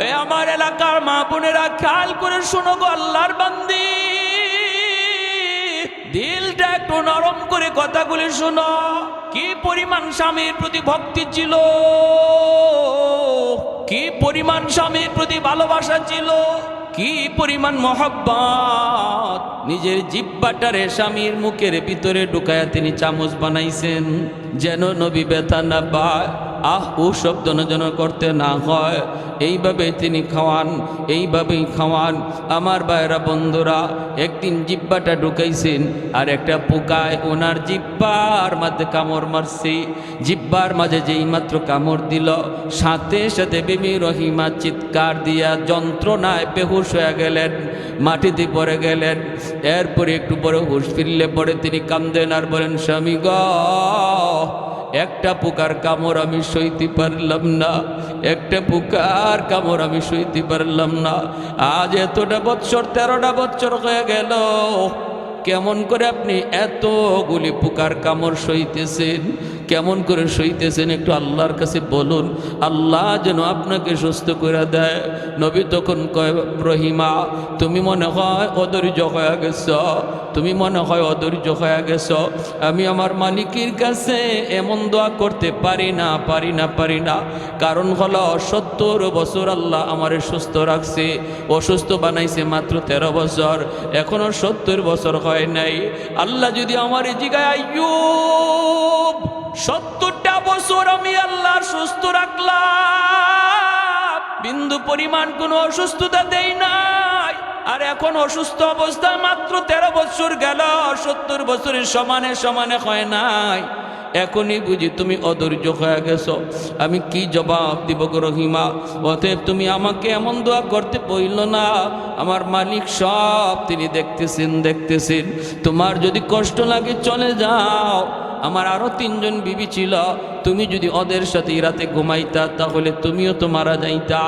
এ আমার এলাকার মা বোনেরা খেয়াল করে শোনো গো আল্লাহর বান্দি। দিলটা একটু নরম করে কথাগুলি শোনো। কি পরিমাণ স্বামীর প্রতি ভক্তি ছিল? কি পরিমাণ স্বামীর প্রতি ভালোবাসা ছিল? কি পরিমাণ মহব্বত? নিজের জিব্বাটারে স্বামীর মুখের ভিতরে ঢুকায়া তিনি চামচ বানাইছেন। যেন নবী ব্যথা না পায়। আহ, ও শব্দ যেন করতে না হয়। এইভাবে তিনি খাওয়ান, এইভাবেই খাওয়ান। আমার ভাইরা বন্ধুরা, একদিন জিব্বাটা ঢুকাইছেন আর একটা পোকায় ওনার জিব্বার মাঝে কামড় মারছি। জিব্বার মাঝে যেই মাত্র কামড় দিল, সাথে সাথে বেবি রহিমা চিৎকার দিয়া যন্ত্রণায় বেহুশ হয়ে গেলেন, মাটিতে পড়ে গেলেন। এরপরে একটু পরে হুশ ফিরলে পরে তিনি কান্দেন আর বলেন, স্বামী গ একটা পোকার কামড় আমি সইতে পারলাম না, একটা পোকার কামড় আমি সইতে পারলাম না। আজ এতটা বৎসর, তেরোটা বৎসর হয়ে গেল। কেমন করে আপনি এতগুলি পোকার কামড় সইতেছেন? কেমন করে সইতেছেন একটু আল্লাহর কাছে বলুন। আল্লাহ যেন আপনাকে সুস্থ করে দেয়। নবী তখন কয়, রহিমা, তুমি মনে হয় অধৈর্য হয়ে গেছ। তুমি মনে হয় অধৈর্য হয়ে গেছ। আমি আমার মালিকের কাছে এমন দোয়া করতে পারি না পারি না পারি না। কারণ হলো সত্তর বছর আল্লাহ আমারে সুস্থ রাখছে। অসুস্থ বানাইছে মাত্র তেরো বছর। এখনও সত্তর বছর হয় নাই। আল্লাহ যদি আমার জিগায়, আইয়ুব সত্তরটা বছর আমি আল্লাহ সুস্থ রাখলাম। বিন্দু পরিমাণ কোনো অসুস্থতা দেই নাই। আর এখন অসুস্থ অবস্থায় মাত্র তেরো বছর গেল, সত্তর বছরের সমানে সমানে হয় নাই। এখনই বুঝি তুমি অধৈর্য হয়ে গেছো। আমি কি জবাব দিব রহিমা? অতএব তুমি আমাকে এমন দোয়া করতে বইল না। আমার মালিক সব তিনি দেখতেছেন দেখতেছেন। তোমার যদি কষ্ট লাগে চলে যাও। আমার আরও তিনজন বিবি ছিল। তুমি যদি ওদের সাথে রাতে ঘুমাইতা, তাহলে তুমিও তো মারা যাইতা।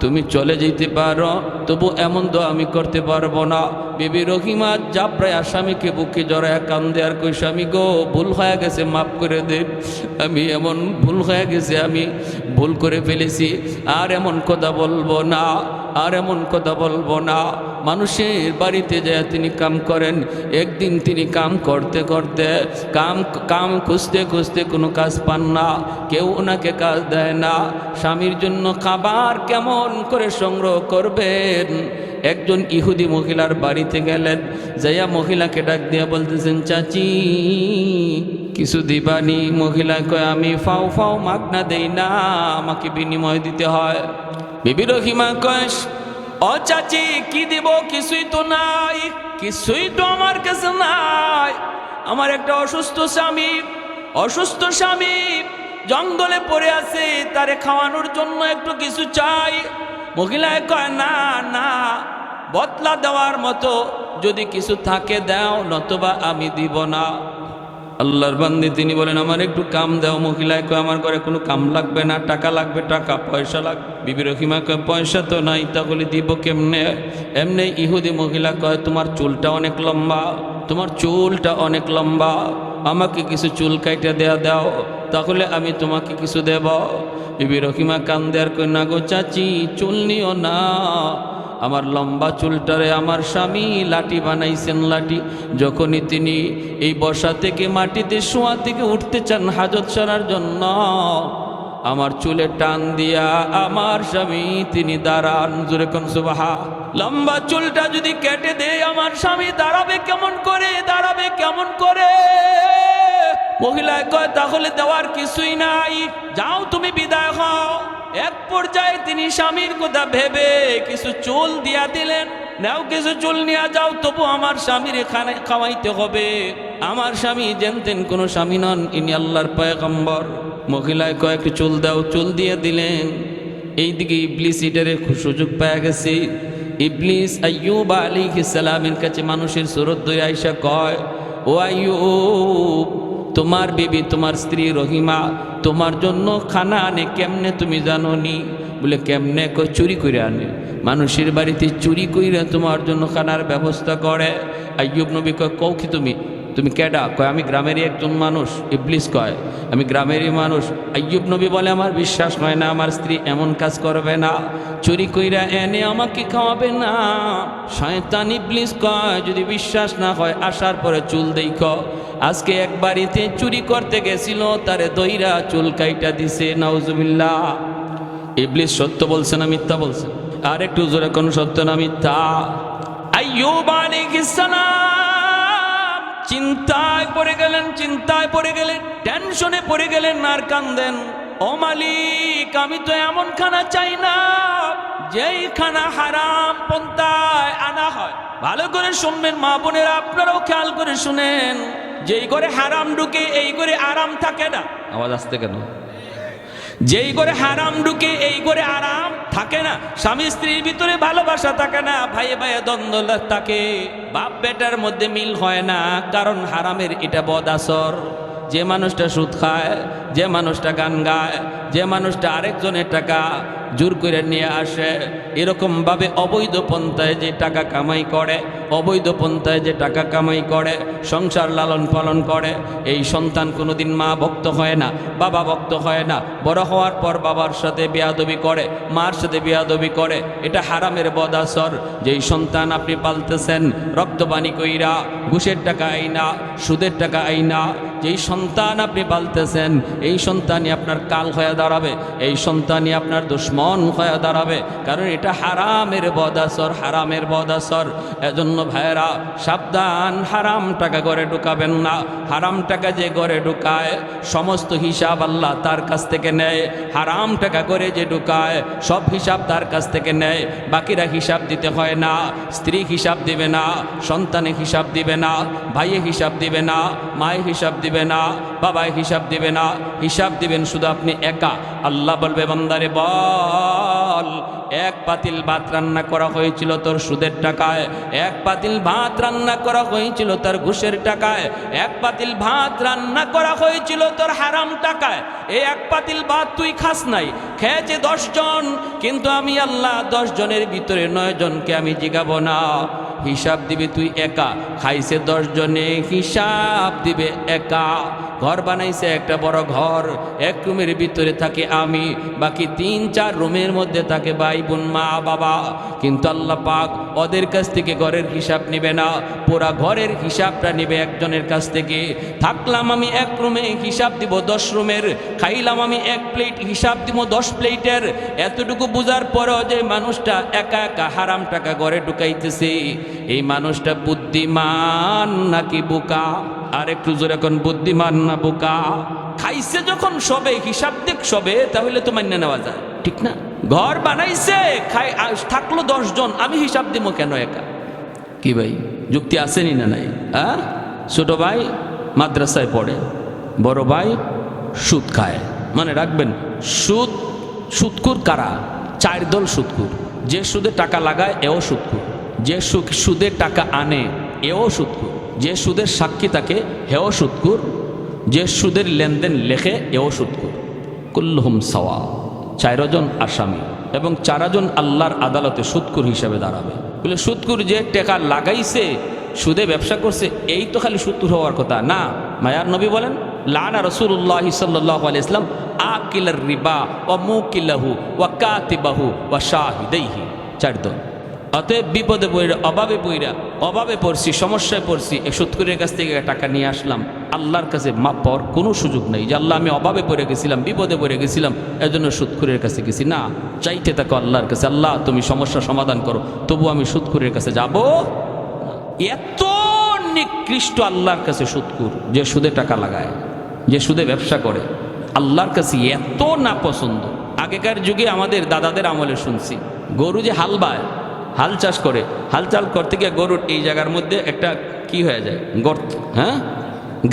তুমি চলে যেতে পারো, তবু এমন তো আমি করতে পারব না। বিবি রহিমা যা প্রায় আসামিকে বুকে জড়ায় কান্দে আর কই স্বামী গো, ভুল হয়ে গেছে, মাফ করে দেন আমি এমন ভুল হয়ে গেছে, আমি ভুল করে ফেলেছি। আর এমন কথা বলব না, আর এমন কথা বলব না। মানুষের বাড়িতে যায়, তিনি কাম করেন। একদিন তিনি কাম করতে করতে, কাম কাম খুঁজতে খুঁজতে কোনো কাজ পান না, কেউ ওনাকে কাজ দেয় না। স্বামীর জন্য খাবার কেমন করে সংগ্রহ করবেন? একজন ইহুদি মহিলার বাড়িতে গেলেন, যাইয়া মহিলাকে ডাক দিয়া বলতেছেন, চাচি, কিছু দিবানি? মহিলা কয়, আমি ফাও ফাও মাগনা দেই না, আমাকে বিনিময় দিতে হয়। বিবি রহিমা কয় ও চাচি, কি দিব? কিছুই তো নাই। কিছুই তো আমার কাছে নাই। আমার একটা অসুস্থ স্বামী অসুস্থ স্বামী জঙ্গলে পড়ে আছে, তারে খাওয়ানোর জন্য একটু কিছু চাই। মহিলায় কয়, না না, বদলা দেওয়ার মতো যদি কিছু থাকে, দাও, নতবা আমি দিব না। আল্লাহর বান্দি, তিনি বলেন, আমার একটু কাম দাও, মহিলায় কয়, আমার ঘরে কোনো কাম লাগবে না, টাকা লাগবে, টাকা পয়সা লাগবে। বিবি রহিমা কয়, পয়সা তো নাই, তাহলে দিব কেমনে? এমনি ইহুদি মহিলা কয়, তোমার চুলটা অনেক লম্বা, তোমার চুলটা অনেক লম্বা, আমাকে কিছু চুল কাইটা দেয়া দাও, তাহলে আমি তোমাকে কিছু দেব। বিবি রহিমা কই না গো চাচি, চুল নিও না আমার লম্বা চুলটারে আমার স্বামী লাঠি বানাইছেন লাঠি। যখনই তিনি এই বসা থেকে, মাটিতে, শোয়া থেকে উঠতে চান হাজত সারার জন্য, আমার চুলে টান দিয়া আমার স্বামী তিনি দাঁড়ান জোরে কোন সুবাহা লম্বা চুলটা যদি কেটে দেয়, আমার স্বামী দাঁড়াবে কেমন করে? দাঁড়াবে কেমন করে? মহিলায় কয়, তাহলে দেওয়ার কিছুই নাই। যাও তুমি বিদায় হও। এক পর্যায়ে তিনি স্বামীর কথা ভেবে কিছু চুল দিয়া দিলেন। নাও কিছু চুল নিয়ে যাও, তবু আমার স্বামীর এখানে খাওয়াইতে হবে। আমার স্বামী জানতেন কোনো স্বামী নন, ইনি আল্লাহর পয়গম্বর। মহিলায় কয়েক চুল দাও, চুল দিয়ে দিলেন। এইদিকে ইবলিস ইটারে সুযোগ পেয়ে গেছে। ইবলিস আইয়ুব আলী সালামের কাছে মানুষের সুরত দই আইসা কয়, ও আইয়ুব তোমার বিবি, তোমার স্ত্রী রহিমা, তোমার জন্য খানা আনে, কেমনে তুমি জানো নি বলে, কেমনে কয়, চুরি করে আনে। মানুষের বাড়িতে চুরি করে তোমার জন্য খানার ব্যবস্থা করে। আইয়ুব নবী কয়, কও কি তুমি? তুমি কেডা? কয়, আমি গ্রামেরই একজন মানুষ, ইবলিস কয়। আমি গ্রামেরই মানুষ। আയ്যুব নবী বলে, আমার বিশ্বাস হয় না, আমার স্ত্রী এমন কাজ করবে না। চুরি কইরা এনে আমাকে খাওয়াবে না। শয়তান ইবলিস কয়, যদি বিশ্বাস না হয়, আসার পরে চুল দেখ। আজকে এক বাড়িতে চুরি করতে গেছিল, তারে দইরা চুল কাইটা দিছে, নাউজুবিল্লাহ। ইবলিস সত্য বলছে না মিথ্যা বলছে? আর একটু জোরে কোন সত্য না মিথ্যা? আইয়ুব আলাইহিস সালাম। চিন্তায় পড়ে গেলেন, চিন্তায় পড়ে গেলেন টেনশনে পড়ে গেলেন আর কান্দেন। ও মালিক, আমি তো এমন খানা চাই না, যেই খানা হারাম পন্থায় আনা হয়। ভালো করে শুনবেন মা বোনেরা, আপনারাও খেয়াল করে শুনেন, যেই করে হারাম ঢুকে, এই করে আরাম থাকে না। আওয়াজ আসতে কেন? যেই করে হারাম ঢুকে, এই করে আরাম থাকে না। স্বামী স্ত্রীর ভিতরে ভালোবাসা থাকে না, ভাইয়ে ভাইয়ে দ্বন্দ্ব থাকে। বাপ বেটার মধ্যে মিল হয় না, কারণ হারামের এটা বদ আসর। যে মানুষটা সুদ খায়, যে মানুষটা গান গায়, যে মানুষটা আরেকজনের টাকা জোর করে নিয়ে আসে। এরকমভাবে অবৈধ পন্থায় যে টাকা কামাই করে, অবৈধ পন্থায় যে টাকা কামাই করে, সংসার লালন পালন করে, এই সন্তান কোনোদিন মা ভক্ত হয় না, বাবা ভক্ত হয় না। বড় হওয়ার পর বাবার সাথে বেয়াদবি করে, মার সাথে বেয়াদবি করে, এটা হারামের বদাসর। যেই সন্তান আপনি পালতেছেন রক্তবাণী কইরা, ঘুষের টাকা আইনা, সুদের টাকা আইনা, যেই সন্তান আপনি পালতেছেন, এই সন্তানই আপনার কাল হয়ে দাঁড়াবে, এই সন্তানই আপনার দুশ্মন। হয়ে দাঁড়াবে। কারণ এটা হারামের বদাসর হারামের বদাসর। এজন্য ভাইয়েরা, সাবধান হারাম টাকা করে ঢুকাবেন না। হারাম টাকা যে ঘরে ঢুকায়, সমস্ত হিসাব আল্লাহ তার কাছ থেকে নেয়। হারাম টাকা করে যে ঢুকায়, সব হিসাব তার কাছ থেকে নেয়। বাকিরা হিসাব দিতে হয় না। স্ত্রী হিসাব দিবে না, সন্তানে হিসাব দিবে না, ভাইয়ে হিসাব দিবে না, মায়ে হিসাব দিবে না, বাবায় হিসাব দিবে না। হিসাব দিবেন শুধু আপনি একা। আল্লাহ বলবে, বান্দারে, বল। এক পাতিল ভাত রান্না করা হয়েছিল তোর সুদের টাকায়। এক পাতিল ভাত রান্না করা হয়েছিল তোর ঘুষের টাকায়। এক পাতিল ভাত রান্না করা হয়েছিল তোর হারাম টাকায়। এই এক পাতিল ভাত তুই খাস নাই। খেয়েছে দশজন, কিন্তু আমি আল্লাহ দশ জনের ভিতরে নয় জনকে আমি জিগাবো না। হিসাব দিবে তুই একা। খাইছে দশ জনে হিসাব দিবে একা। ঘর বানাইছে, একটা বড় ঘর, এক রুমের ভিতরে থাকে আমি, বাকি তিন, চার রুমের মধ্যে থাকে ভাই বোন মা, বাবা। কিন্তু আল্লাহ পাক ওদের কাছ থেকে ঘরের হিসাব নিবে না, পুরা ঘরের হিসাবটা নিবে একজনের কাছ থেকে। থাকলাম আমি এক রুমে, হিসাব দিব দশ রুমের, খাইলাম আমি এক প্লেট, হিসাব দিব দশ প্লেটের। এতটুকু বোঝার পরও যে মানুষটা একা একা হারাম টাকা ঘরে ঢুকাইতেছে, এই মানুষটা বুদ্ধিমান নাকি বোকা? আর একটু জোরে এখন বুদ্ধিমান না বোকা? খাইছে যখন সবে, হিসাব দেখ সবে, তাহলে তো মান্য নেওয়া যায়। ঠিক না? ঘর বানাইছে, খাই থাকল দশ জন আমি হিসাব দিব কেন একা? কি ভাই, যুক্তি আসেনি না নাই? হ্যাঁ ছোট ভাই মাদ্রাসায় পড়ে, বড় ভাই সুদ খায়। মানে রাখবেন, সুদ সুদকুর কারা? চার দল সুদকুর যে সুদে টাকা লাগায়, এও সুদকুর যে সুদে টাকা আনে, এও সুদকুর যে সুদের সাক্ষী থাকে হেও সুদকুর যে সুদের লেনদেন লেখে এও সুদকুর কুল্লুহুম সাওয়া, চারজন আসামি এবং চারজন আল্লাহর আদালতে সুদকুর হিসেবে দাঁড়াবে। বলে সুদকুর যে টাকা লাগাইছে, সুদে ব্যবসা করছে, এই তো খালি সুদকুর হওয়ার কথা। না, মায়ার নবী বলেন, লানা রসুল্লাহ সাল্লাহ ইসলাম আকিলার রিবা ও মুকিলাহু ও কাতিবাহু ও শাহিদাইহি। চারজন। অতএব বিপদে পড়ে, অভাবে পইরা অভাবে পড়ছি, সমস্যায় পড়ছি, এই সুৎকুরের কাছ থেকে টাকা নিয়ে আসলাম। আল্লাহর কাছে মাপ পাওয়ার কোনো সুযোগ নেই যে, আল্লাহ, আমি অভাবে পড়ে গেছিলাম, বিপদে পড়ে গেছিলাম, এজন্য সুৎকুরের কাছে গেছি। না, চাইতে থাকো আল্লাহর কাছে, আল্লাহ, তুমি সমস্যা সমাধান করো, তবু আমি সুৎকুরের কাছে যাব এত নিকৃষ্ট আল্লাহর কাছে সুৎকুর যে সুদে টাকা লাগায়, যে সুদে ব্যবসা করে, আল্লাহর কাছে এত না পছন্দ। আগেকার যুগে আমাদের দাদাদের আমলে শুনছি, গরু যে হাল বায় হাল চাষ করে। হাল চাল করতে গিয়ে গরুর এই জায়গার মধ্যে একটা কি হয়ে যায়? গর্ত হ্যাঁ?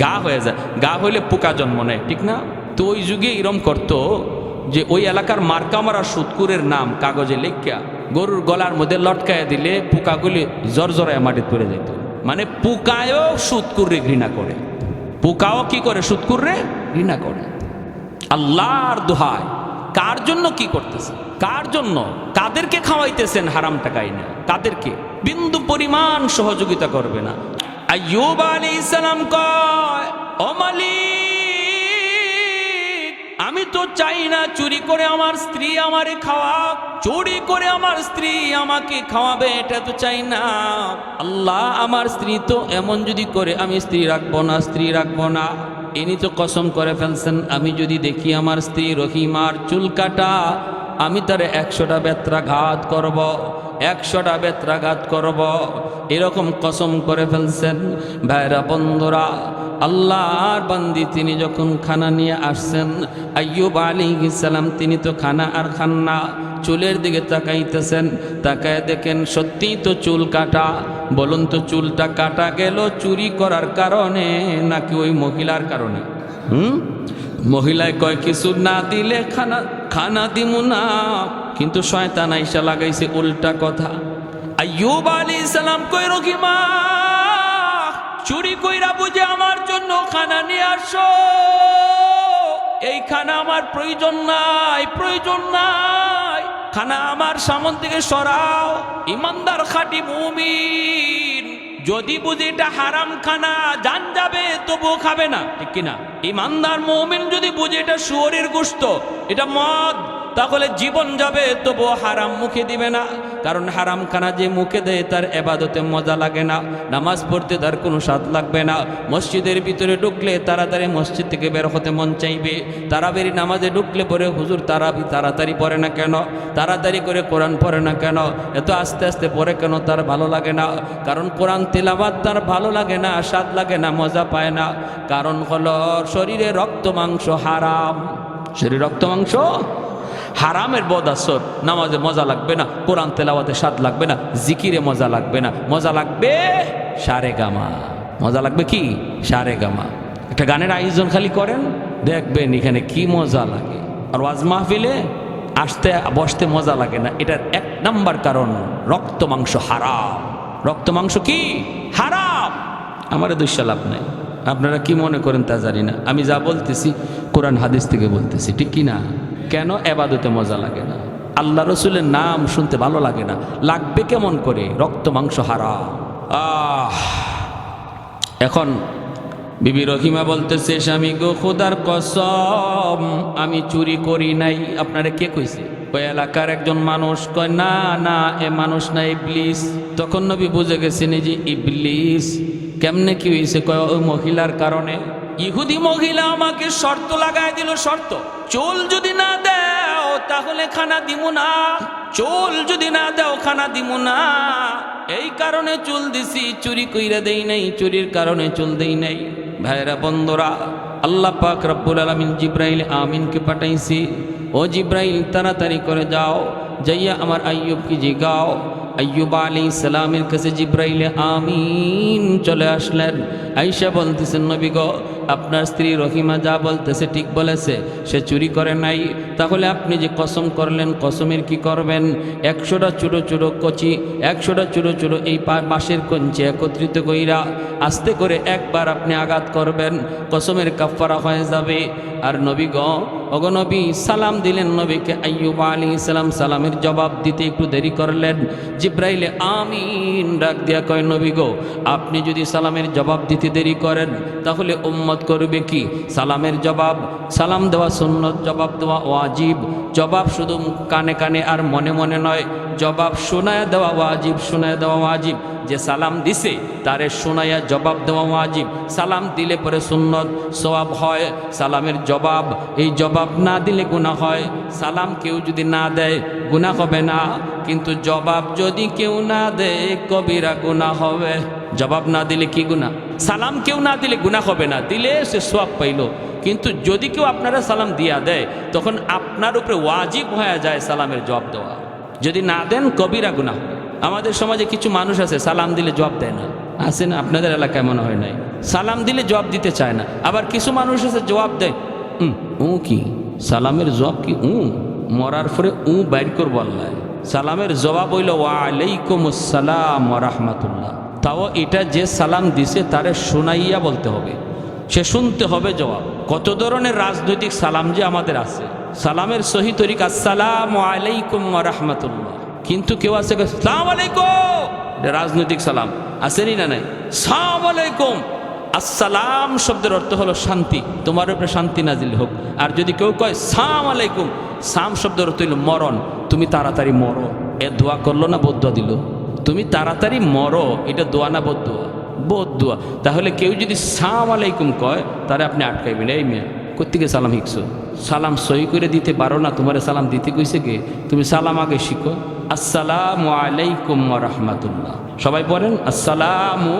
গা হয়ে যায়। গা হইলে পোকা জন্ম নেয়, ঠিক না? তো ওই যুগে এরম করতো যে ওই এলাকার মার্কামারা সুৎকুরের নাম কাগজে লেখা গরুর গলার মধ্যে লটকায় দিলে পোকাগুলি জর জরায় মাটিতে পড়ে যেত মানে পোকায়ও সুৎকুরে ঘৃণা করে। পোকাও কি করে সুৎকুরে ঘৃণা করে। আল্লাহর দোহায়। কার জন্য কি করতেছে? কার জন্য? কাদেরকে খাওয়াইতেছেন হারাম টাকাই না কাদেরকে? বিন্দু পরিমাণ সহযোগিতা করবে না। আইয়ুব আলী ইসলাম কয় আমি তো চাই না চুরি করে আমার স্ত্রী আমারে খাওয়া চুরি করে আমার স্ত্রী আমাকে খাওয়াবে, এটা তো চাই না। আল্লাহ, আমার স্ত্রী তো এমন যদি করে, আমি স্ত্রী রাখব না, স্ত্রী রাখব না। ইনি তো কসম করে ফেলছেন, আমি যদি দেখি আমার স্ত্রী রহিমার চুল কাটা, আমি তার একশোটা বেত্রাঘাত করব, একশোটা বেত্রাঘাত করব। এরকম কসম করে ফেলছেন। ভাইরা বন্ধুরা আল্লাহর বান্দি, তিনি যখন খানা নিয়ে আসছেন, আইয়ুব আলী সালাম, তিনি তো খানা আর খান না, চুলের দিকে তাকাইতেছেন, তাকায় দেখেন সত্যিই তো চুল কাটা। বলুন তো চুলটা কাটা গেল চুরি করার কারণে, নাকি ওই মহিলার কারণে? হুম? মহিলায় কয়, কিছু না দিলে খানা খানা দিমু না। কিন্তু শয়তান আইসা লাগাইছে উল্টা কথা। আইয়ুব আলী সালাম কই রহিমা চুরি কইরা বুঝে আমার জন্য খানা নিয়ে আসো। এই খানা আমার প্রয়োজন নাই প্রয়োজন নাই। খানা আমার সামন থেকে সরাও, ইমানদার খাটি মুমিন। যদি বুঝি এটা হারাম খানা, জান যাবে, তবুও খাবে না। ঠিক কিনা? ইমানদার মুমিন যদি বুঝে এটা শুয়োরের গোস্ত এটা মদ তাহলে জীবন যাবে, তবুও হারাম মুখে দিবে না। কারণ হারাম খানা যে মুখে দেয়, তার এবাদতে মজা লাগে না। নামাজ পড়তে তার কোনো স্বাদ লাগবে না। মসজিদের ভিতরে ঢুকলে তাড়াতাড়ি মসজিদ থেকে বের হতে মন চাইবে। তারাবেরি নামাজে ঢুকলে পরে হুজুর তারা তাড়াতাড়ি পড়ে না কেন? তাড়াতাড়ি করে কোরআন পড়ে না কেন? এত আস্তে আস্তে পড়ে কেন তার ভালো লাগে না? কারণ কোরআন তেলাবাদ তার ভালো লাগে না, স্বাদ লাগে না, মজা পায় না। কারণ হলো, শরীরে রক্ত মাংস হারাম। শরীর রক্ত মাংস হারামের বদাসর নামাজে মজা লাগবে না, কোরআন তেলাওয়াতে স্বাদ লাগবে না, জিকিরে মজা লাগবে না। মজা লাগবে সারে গামা। মজা লাগবে কি? সারে গামা। একটা গানের আয়োজন খালি করেন, দেখবেন এখানে কি মজা লাগে। আর ওয়াজ মাহফিলে আসতে, বসতে মজা লাগে না। এটার এক নাম্বার কারণ, রক্ত মাংস হারাম। রক্ত মাংস কি? হারাম। আমার দুঃসা লাভ নাই। আপনারা কি মনে করেন তা জানি না। আমি যা বলতেছি, কোরআন হাদিস থেকে বলতেছি, ঠিক কি না? কেন এবাদতে মজা লাগে না? আল্লাহ রসুলের নাম শুনতে ভালো লাগে না। লাগবে কেমন করে? রক্ত, মাংস হারা আহ! এখন বিবি রহিমা বলতেছে, স্বামী গো, খোদার কসম, আমি চুরি করি নাই। আপনারা কে কইছে? ওই এলাকার একজন মানুষ কয়, না না, এ মানুষ না ইবলিস। তখন নবী বুঝে গেছেন যে ইবলিস, কেমনে কি হয়েছে কয়, ওই মহিলার কারণে। ইহুদি মহিলা আমাকে শর্ত লাগায় দিল, শর্ত। চুল যদি তাহলে খানা দিব না। চুল যদি না দাও, খানা দিব না। এই কারণে চুল দিছি, চুরি কইরা দেই নাই, চুরির কারণে চুল দেই নাই। ভাইরা বন্ধুরা, আল্লাহ পাক রব্বুল আলমিন জিব্রাইল আমিনকে পাঠাইছি। ও জিব্রাইল, তাড়াতাড়ি করে যাও, যাইয়া আমার আইয়ুবকে জিগাও। আইয়ুব আলী সালামের কাছে জিব্রাইলে আমিন চলে আসলেন। আইসা বলতেছেন, নবী আপনার স্ত্রী রহিমা যা বলতেছে ঠিক বলেছে, সে চুরি করে নাই। তাহলে আপনি যে কসম করলেন, কসমের কি করবেন? একশোটা চুড়ো চুড়ো কচি, একশোটা চুড়ো চুড়ো এই পা- বাঁশের কঞ্চি একত্রিত কইরা আস্তে করে একবার আপনি আঘাত করবেন, কসমের কাফারা হয়ে যাবে। আর নবী গ অগনবী সালাম দিলেন নবীকে। আইয়ুব আলী সালাম সালামের জবাব দিতে একটু দেরি করলেন। জিব্রাইলে, আমিন। ডাক দিয়া কয়, নবী গো, আপনি যদি সালামের জবাব দিতে দেরি করেন, তাহলে উম্মত করবে কি? সালামের জবাব, সালাম দেওয়া সুন্নত, জবাব দেওয়া ওয়াজিব। জবাব শুধু কানে কানে আর মনে মনে নয় জবাব শোনায় দেওয়া ওয়াজিব, শোনায় দেওয়া ওয়াজিব। যে সালাম দিছে, তারে শোনাইয়া জবাব দেওয়া ওয়াজিব। সালাম দিলে পরে সুন্নত সওয়াব হয়। সালামের জবাব, এই জবাব না দিলে গুনাহ হয়। সালাম কেউ যদি না দেয়, গুনাহ হবে না। কিন্তু জবাব যদি কেউ না দেয়, কবিরা গুনাহ হবে। জবাব না দিলে কি গুনাহ? সালাম কেউ না দিলে গুনাহ হবে না। দিলে সে সোয়াব পাইল। কিন্তু যদি কেউ আপনারা সালাম দিয়া দেয়, তখন আপনার উপরে ওয়াজিব হয়ে যায় সালামের জবাব দেওয়া। যদি না দেন, কবিরা হবে আমাদের সমাজে কিছু মানুষ আছে, সালাম দিলে জবাব দেয় না। আছে না? আপনাদের এলাকায় মনে হয় নাই। সালাম দিলে জবাব দিতে চায় না। আবার কিছু মানুষ আছে, জবাব দেয় উ কি? সালামের জবাব কি উ? মরার পরে উ বাইর করব আল্লাহ। সালামের জবাব হইল ওয়ালাইকুম আসসালাম রাহমাতুল্লাহ তাও এটা যে সালাম দিছে, তারে শোনাইয়া বলতে হবে। সে শুনতে হবে জবাব। কত ধরনের রাজনৈতিক সালাম যে আমাদের আছে। সালামের সহি তরিকা আসসালাম আলাইকুম রাহমাতুল্লাহ। কিন্তু কেউ আছে সালাম আলাইকুম। রাজনৈতিক সালাম। আসেনি না নাই? সালাম আলাইকুম। আসসালাম শব্দের অর্থ হলো শান্তি। তোমার উপরে শান্তি নাজিল হোক। আর যদি কেউ কয় সাম আলাইকুম সাম শব্দের অর্থ হইল মরণ। তুমি তাড়াতাড়ি মরো। এ দোয়া করল না বদুয়া দিল? তুমি তাড়াতাড়ি মরো, এটা দোয়া না বদুয়া বদুয়া তাহলে কেউ যদি সাম আলাইকুম কয়, তাহলে আপনি আটকাইবেন। এই মেয়ে। কোথেকে সালাম শিখছো? সালাম সই করে দিতে পারো না, তোমার সালাম দিতে কইছে কে? তুমি সালাম আগে শিখো। আসসালামু আলাইকুম রহমাতুল্লাহ। সবাই বলেন আসসালামু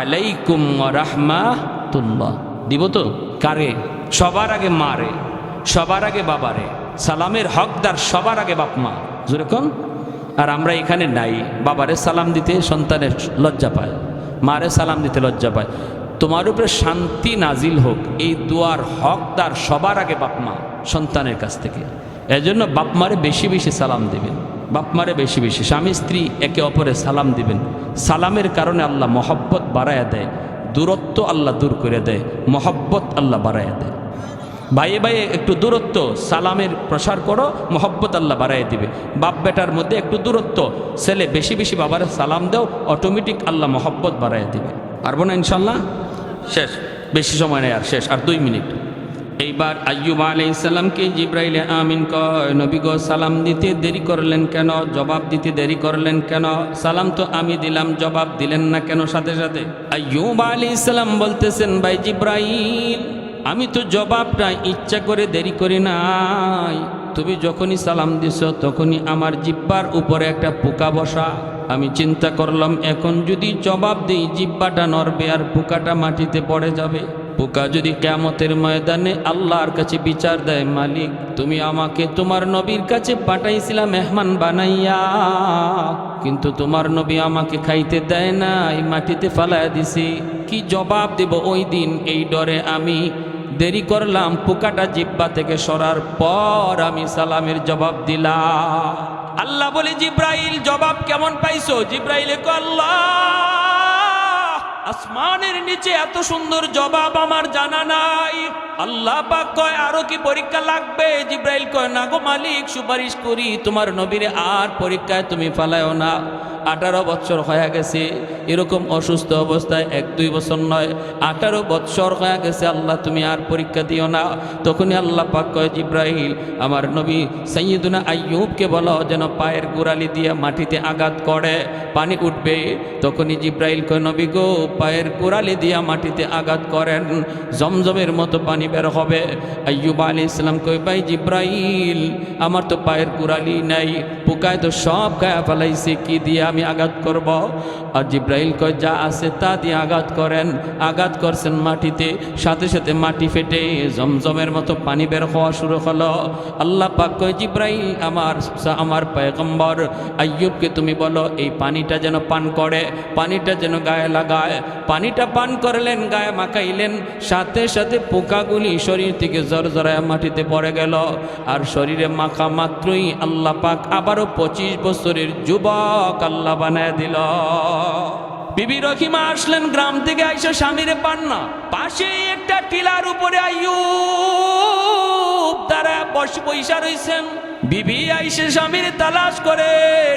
আলাইকুম রাহমাতুল্লাহ। দিব তো? কারে? সবার আগে মারে সবার আগে বাবারে সালামের হকদার সবার আগে বাপ মা। যেরকম আর আমরা এখানে নাই। বাবারে সালাম দিতে সন্তানের লজ্জা পায়। মারে সালাম দিতে লজ্জা পায়। তোমার উপরে শান্তি নাজিল হোক, এই দুয়ার হকদার সবার আগে বাপমা সন্তানের কাছ থেকে। এজন্য বাপ মারে বেশি বেশি সালাম দিবেন। বাপমারে বেশি বেশি, স্বামী স্ত্রী একে অপরে সালাম দিবেন। সালামের কারণে আল্লাহ মহব্বত বাড়াইয়া দেয়, দূরত্ব আল্লাহ দূর করে দেয়, মহব্বত আল্লাহ বাড়াইয়া দেয়। বাইয়ে বাইয়ে একটু দূরত্ব, সালামের প্রসার করো, মহব্বত আল্লাহ বাড়াইয়া দিবে। বাপ বেটার মধ্যে একটু দূরত্ব, ছেলে বেশি বেশি বাবার সালাম দেও অটোমেটিক আল্লাহ মহব্বত বাড়াইয়া দিবে। পারব না ইনশাল্লাহ শেষ, বেশি সময় নেই আর, শেষ, আর দুই মিনিট। এইবার আയ്যুব আলাই ইসলামকে জিব্রাইলে আমিন কয়, নবী গো, সালাম দিতে দেরি করলেন কেন? জবাব দিতে দেরি করলেন কেন? সালাম তো আমি দিলাম, জবাব দিলেন না কেন সাথে সাথে? আയ്যুব আলী ইসলাম বলতেছেন, ভাই জিব্রাইল, আমি তো জবাবটা ইচ্ছা করে দেরি করি নাই। তুমি যখনই সালাম দিছ, তখনই আমার জিব্বার উপরে একটা পোকা বসা। আমি চিন্তা করলাম, এখন যদি জবাব দিই, জিব্বাটা নড়বে আর পোকাটা মাটিতে পড়ে যাবে। পোকা যদি কেমতের ময়দানে আল্লাহর কাছে বিচার দেয়, মালিক, তুমি আমাকে তোমার নবীর কাছে পাঠাইছিলাম মেহমান বানাইয়া, কিন্তু তোমার নবী আমাকে খাইতে দেয় না এই মাটিতে ফালাইয়া দিছি। কি জবাব দেব ওই দিন? এই ডরে আমি দেরি করলাম পোকাটা জিব্বা থেকে সরার পর আমি সালামের জবাব দিলাম। আল্লাহ বলে, জিব্রাইল, জবাব কেমন পাইছো? জিব্রাইল আল্লাহ, আসমানের নিচে এত সুন্দর জবাব আমার জানা নাই। আল্লাহ পাক কয়, আরও কি পরীক্ষা লাগবে? জিব্রাইল কয়, না গো মালিক, সুপারিশ করি, তোমার নবীরে আর পরীক্ষায় তুমি ফালায়ও না। আঠারো বছর হয়ে গেছে, এরকম অসুস্থ অবস্থায় এক, দুই বছর নয়, আঠারো বছর হয়ে গেছে, আল্লাহ তুমি আর পরীক্ষা দিও না। তখনই আল্লাহ পাক কয় জিব্রাহিল আমার নবী সৈয়দুনা আইয়ুবকে বলো যেন পায়ের গোড়ালি দিয়ে মাটিতে আঘাত করে, পানি উঠবে। তখনই জিব্রাইল কয়, নবী গো, পায়ের গোড়ালি দিয়া মাটিতে আঘাত করেন, জমজমের মতো পানি বের হবে। আইয়ুব আলী ইসলাম কই ভাই জিব্রাইল, আমার তো পায়ের গোড়ালি নাই, পোকায় তো সব গায়ে ফেলাইছে, কি দিয়ে আমি আঘাত করব। আর জিব্রাইল কয়, যা আছে তা দিয়ে আঘাত করেন। আঘাত করছেন মাটিতে, সাথে সাথে মাটি ফেটে জমজমের মতো পানি বের হওয়া শুরু হলো। আল্লাহ পাক কয়, জিব্রাইল, আমার আমার পয়গম্বর, আইয়ুবকে তুমি বলো, এই পানিটা যেন পান করে, পানিটা যেন গায়ে লাগায়। পানিটা পান করলেন, গায়ে মাখাইলেন, সাথে সাথে পোকাগুলি শরীর থেকে জর জরায় মাটিতে পড়ে গেল। আর শরীরে মাখা মাত্রই আল্লাহ পাক আবারও পঁচিশ বছরের যুবক আল্লাহ বানায় দিল। বিবি রহিমা আসলেন, গ্রাম থেকে আইসা স্বামীরে পান না। পাশে একটা টিলার উপরে আইয়ুব তারা বসে পয়সা রইছেন। বিবি আইসে স্বামীর তালাশ করে,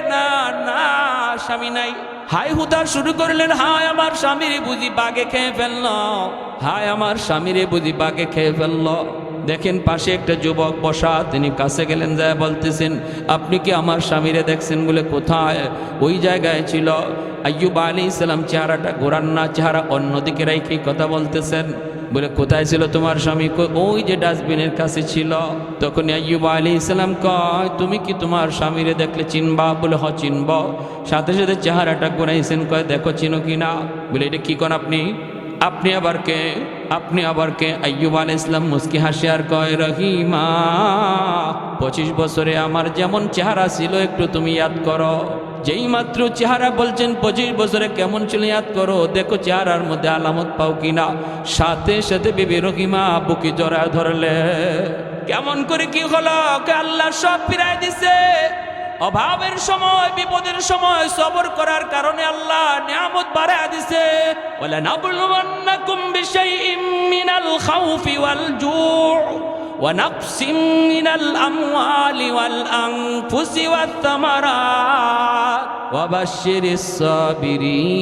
না না, স্বামী নাই। হাই হুতার শুরু করলেন, হায় আমার স্বামীরে বুঝি বাগে খেয়ে ফেলল। হায় আমার স্বামীরে বুঝি বাগে খেয়ে ফেলল। দেখেন পাশে একটা যুবক বসা, তিনি কাছে গেলেন, যায় বলতেছেন, আপনি কি আমার স্বামীরে দেখছেন বলে কোথায়? ওই জায়গায় ছিল। আയ്যুব আলী ইসলাম চেহারাটা গোরান না, চেহারা অন্যদিকে রাইখে কথা বলতেছেন। বলে, কোথায় ছিল তোমার স্বামী? ওই যে ডাস্টবিনের কাছে ছিল। তখন আയ്যুব আলী ইসলাম কয়, তুমি কি তোমার স্বামীরে দেখলে চিনবা? বলে, হ, চিনব। সাথে সাথে চেহারাটা গোনাইছেন কয়, দেখো, চিনো কি না? বলে, এটা কি কন আপনি? আপনি আবার কে? আপনি আবার কে? আയ്যুব আল ইসলাম মুস্কি হাসি আর কয়, রহিমা, পঁচিশ বছরে আমার যেমন চেহারা ছিল, একটু তুমি ইয়াদ করো। যেই মাত্র চেহারা বলছেন, পঁচিশ বছরে কেমন ছিল ইয়াদ করো? দেখো চেহারার মধ্যে আলামত পাও কিনা। সাথে সাথে বিবি রহিমা বুকি জড়া ধরলে, কেমন করে কি হলো? আল্লাহ সব ফিরাই দিছে। অভাবের সময় বিপদের সময় সবর করার কারণে আল্লাহ নিয়ামত বাড়ায় দিছে ওয়ালা নাবলুওয়ান্নাকুম বিশাইইম মিনাল খাউফি ওয়াল জু' ونقص من الأموال والأنفس والثمرات وبشر الصابرين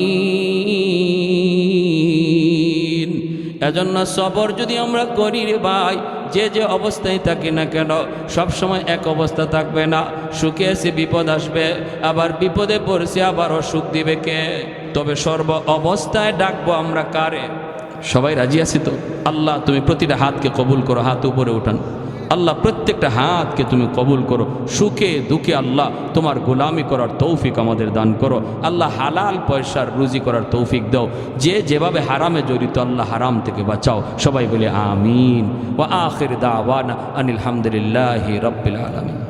এজন্য সবর যদি আমরা করি রে ভাই যে যে অবস্থায় থাকি না কেন সবসময় এক অবস্থা থাকবে না। সুখে এসে বিপদ আসবে। আবার বিপদে পড়ছে আবার অসুখ দিবে কে? তবে সর্ব অবস্থায় ডাকবো আমরা কারে? সবাই রাজি আছি তো? আল্লাহ, তুমি প্রতিটা হাতকে কবুল করো, হাত উপরে উঠান। আল্লাহ প্রত্যেকটা হাতকে তুমি কবুল করো। সুখে দুঃখে আল্লাহ তোমার গোলামি করার তৌফিক আমাদের দান করো। আল্লাহ হালাল পয়সার রুজি করার তৌফিক দাও। যে যেভাবে হারামে জড়িত, আল্লাহ হারাম থেকে বাঁচাও। সবাই বলে আমিন। ও আখির দাওয়ানা আনিল হামদুলিল্লাহি রব্বিল আলমিন।